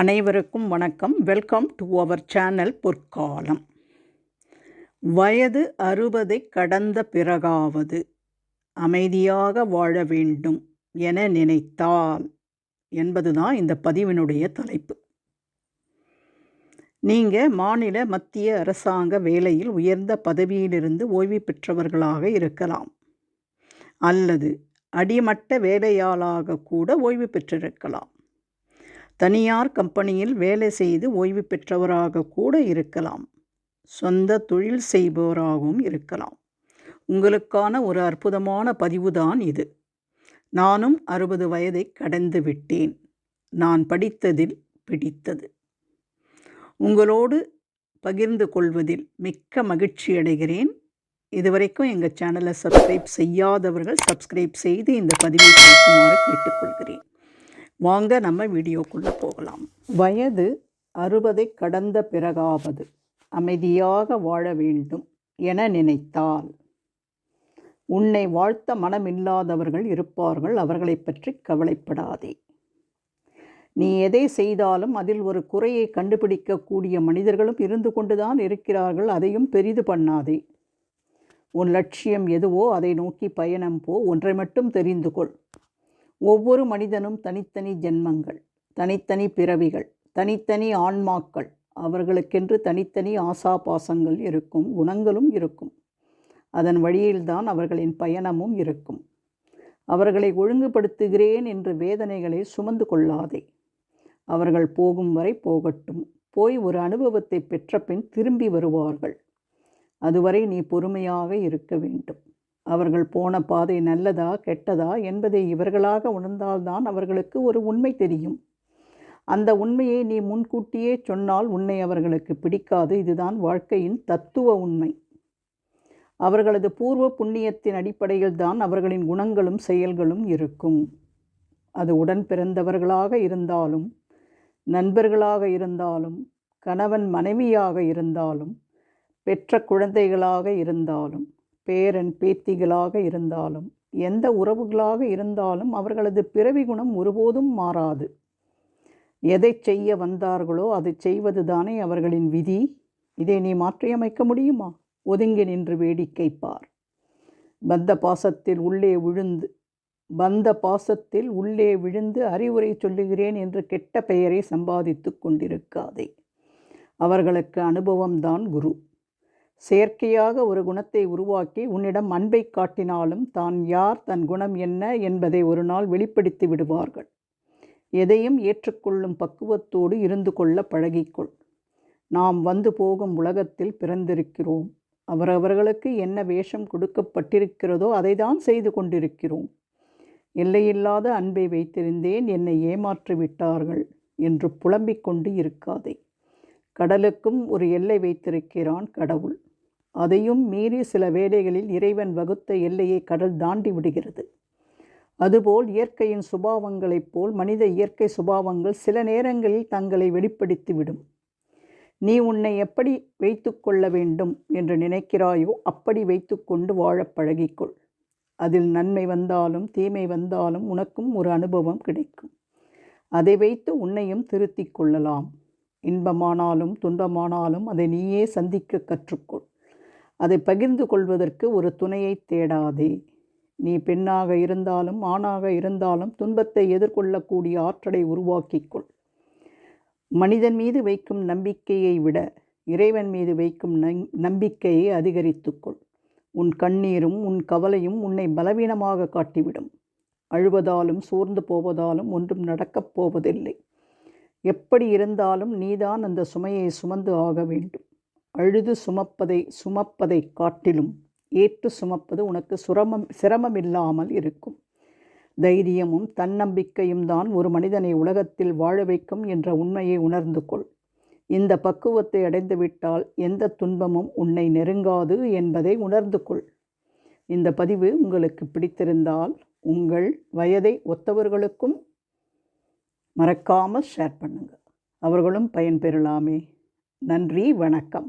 அனைவருக்கும் வணக்கம். Welcome to our channel பொற்காலம். வயது அறுபதை கடந்த பிறகாவது. அமைதியாக வாழ வேண்டும் என நினைத்தால் என்பதுதான் இந்த பதிவினுடைய தலைப்பு. நீங்கள் மாநில மத்திய அரசாங்க வேலையில் உயர்ந்த பதவியிலிருந்து ஓய்வு பெற்றவர்களாக இருக்கலாம். அல்லது அடிமட்ட வேலையாளாக கூட ஓய்வு பெற்றிருக்கலாம். தனியார் கம்பெனியில் வேலை செய்து ஓய்வு பெற்றவராக கூட இருக்கலாம். சொந்த தொழில் செய்பவராகவும் இருக்கலாம். உங்களுக்கான ஒரு அற்புதமான பதிவுதான் இது. நானும் அறுபது வயதை கடந்து விட்டேன். நான் படித்ததில் பிடித்தது. உங்களோடு பகிர்ந்து கொள்வதில் மிக்க மகிழ்ச்சி அடைகிறேன். இதுவரைக்கும் எங்கள் சேனலை சப்ஸ்கிரைப் செய்யாதவர்கள் சப்ஸ்கிரைப் செய்து இந்த பதிவை கேட்குமாறு கேட்டுக்கொள்கிறேன். வாங்க நம்ம வீடியோக்குள்ளே போகலாம். வயது அறுபதை கடந்த பிறகாவது. அமைதியாக வாழ வேண்டும் என நினைத்தால் உன்னை வாழ்த்த மனமில்லாதவர்கள் இருப்பார்கள் அவர்களை பற்றி கவலைப்படாதே. நீ எதை செய்தாலும் அதில் ஒரு குறையை கண்டுபிடிக்கக்கூடிய மனிதர்களும் இருந்து கொண்டுதான் இருக்கிறார்கள் அதையும் பெரிது பண்ணாதே. உன் லட்சியம் எதுவோ அதை நோக்கி பயணம் போ ஒன்றை மட்டும் தெரிந்து கொள். ஒவ்வொரு மனிதனும் தனித்தனி ஜென்மங்கள் தனித்தனி பிறவிகள் தனித்தனி ஆன்மாக்கள். அவர்களுக்கென்று தனித்தனி ஆசா பாசங்கள் இருக்கும் குணங்களும் இருக்கும். அதன் வழியில்தான் அவர்களின் பயணமும் இருக்கும். அவர்களை ஒழுங்குபடுத்துகிறேன் என்று வேதனைகளை சுமந்து கொள்ளாதே. அவர்கள் போகும் வரை போகட்டும். போய் ஒரு அனுபவத்தை பெற்ற பின் திரும்பி வருவார்கள். அதுவரை நீ பொறுமையாக இருக்க வேண்டும். அவர்கள் போன பாதை நல்லதா கெட்டதா என்பதை இவர்களாக உணர்ந்தால்தான் அவர்களுக்கு ஒரு உண்மை தெரியும். அந்த உண்மையை நீ முன்கூட்டியே சொன்னால் உன்னை அவர்களுக்கு பிடிக்காது. இதுதான் வாழ்க்கையின் தத்துவ உண்மை. அவர்களது பூர்வ புண்ணியத்தின் அடிப்படையில் தான் அவர்களின் குணங்களும் செயல்களும் இருக்கும். அது உடன் பிறந்தவர்களாக இருந்தாலும் நண்பர்களாக இருந்தாலும் கணவன் மனைவியாக இருந்தாலும் பெற்ற குழந்தைகளாக இருந்தாலும் பேரன் பேத்திகளாக இருந்தாலும் எந்த உறவுகளாக இருந்தாலும் அவர்களது பிறவி குணம் ஒருபோதும் மாறாது. எதை செய்ய வந்தார்களோ அதை செய்வது தானே அவர்களின் விதி. இதை நீ மாற்றியமைக்க முடியுமா? ஒதுங்கி நின்று வேடிக்கை பார். பந்த பாசத்தில் உள்ளே விழுந்து பந்த பாசத்தில் உள்ளே விழுந்து அறிவுரை சொல்லுகிறேன் என்று கெட்ட பெயரை சம்பாதித்து கொண்டிருக்காதே. அவர்களுக்கு அனுபவம்தான் குரு. செயற்கையாக ஒரு குணத்தை உருவாக்கி உன்னிடம் அன்பை காட்டினாலும் தான் யார் தன் குணம் என்ன என்பதை ஒரு நாள் வெளிப்படுத்தி விடுவார்கள். எதையும் ஏற்றுக்கொள்ளும் பக்குவத்தோடு இருந்து கொள்ள பழகிக்கொள். நாம் வந்து போகும் உலகத்தில் பிறந்திருக்கிறோம். அவரவர்களுக்கு என்ன வேஷம் கொடுக்கப்பட்டிருக்கிறதோ அதை தான் செய்து கொண்டிருக்கிறோம். எல்லையில்லாத அன்பை வைத்திருந்தேன் என்னை ஏமாற்றி விட்டார்கள் என்று புலம்பிக் கொண்டு இருக்காதே. கடலுக்கும் ஒரு எல்லை வைத்திருக்கிறான் கடவுள். அதையும் மீறி சில வேளைகளில் இறைவன் வகுத்த எல்லையை கடல் தாண்டி விடுகிறது. அதுபோல் இயற்கையின் சுபாவங்களைப் போல் மனித இயற்கை சுபாவங்கள் சில நேரங்களில் தங்களை வெளிப்படுத்திவிடும் நீ உன்னை எப்படி வைத்து கொள்ள வேண்டும் என்று நினைக்கிறாயோ அப்படி வைத்துக்கொண்டு வாழ பழகிக்கொள். அதில் நன்மை வந்தாலும் தீமை வந்தாலும் உனக்கும் ஒரு அனுபவம் கிடைக்கும். அதை வைத்து உன்னையும் திருத்திக் கொள்ளலாம். இன்பமானாலும் துன்பமானாலும் அதை நீயே சந்திக்க கற்றுக்கொள். அதை பகிர்ந்து கொள்வதற்கு ஒரு துணையை தேடாதே. நீ பெண்ணாக இருந்தாலும் ஆணாக இருந்தாலும் துன்பத்தை எதிர்கொள்ளக்கூடிய ஆற்றலை உருவாக்கிக்கொள். மனிதன் மீது வைக்கும் நம்பிக்கையை விட இறைவன் மீது வைக்கும் நம்பிக்கையை அதிகரித்துக்கொள். உன் கண்ணீரும் உன் கவலையும் உன்னை பலவீனமாக காட்டிவிடும். அழுவதாலும் சோர்ந்து போவதாலும் ஒன்றும் நடக்கப் போவதில்லை. எப்படி இருந்தாலும் நீதான் அந்த சுமையை சுமந்து ஆக வேண்டும். அழுது சுமப்பதை சுமப்பதை காட்டிலும் ஏற்று சுமப்பது உனக்கு சுரமம் சிரமமில்லாமல் இருக்கும். தைரியமும் தன்னம்பிக்கையும் தான் ஒரு மனிதனை உலகத்தில் வாழ வைக்கும் என்ற உண்மையை உணர்ந்து கொள். இந்த பக்குவத்தை அடைந்துவிட்டால் எந்த துன்பமும் உன்னை நெருங்காது என்பதை உணர்ந்து கொள். இந்த பதிவு உங்களுக்கு பிடித்திருந்தால் உங்கள் வயதை ஒத்தவர்களுக்கும் மறக்காமல் ஷேர் பண்ணுங்கள் அவர்களும் பயன்பெறலாமே. நன்றி வணக்கம்.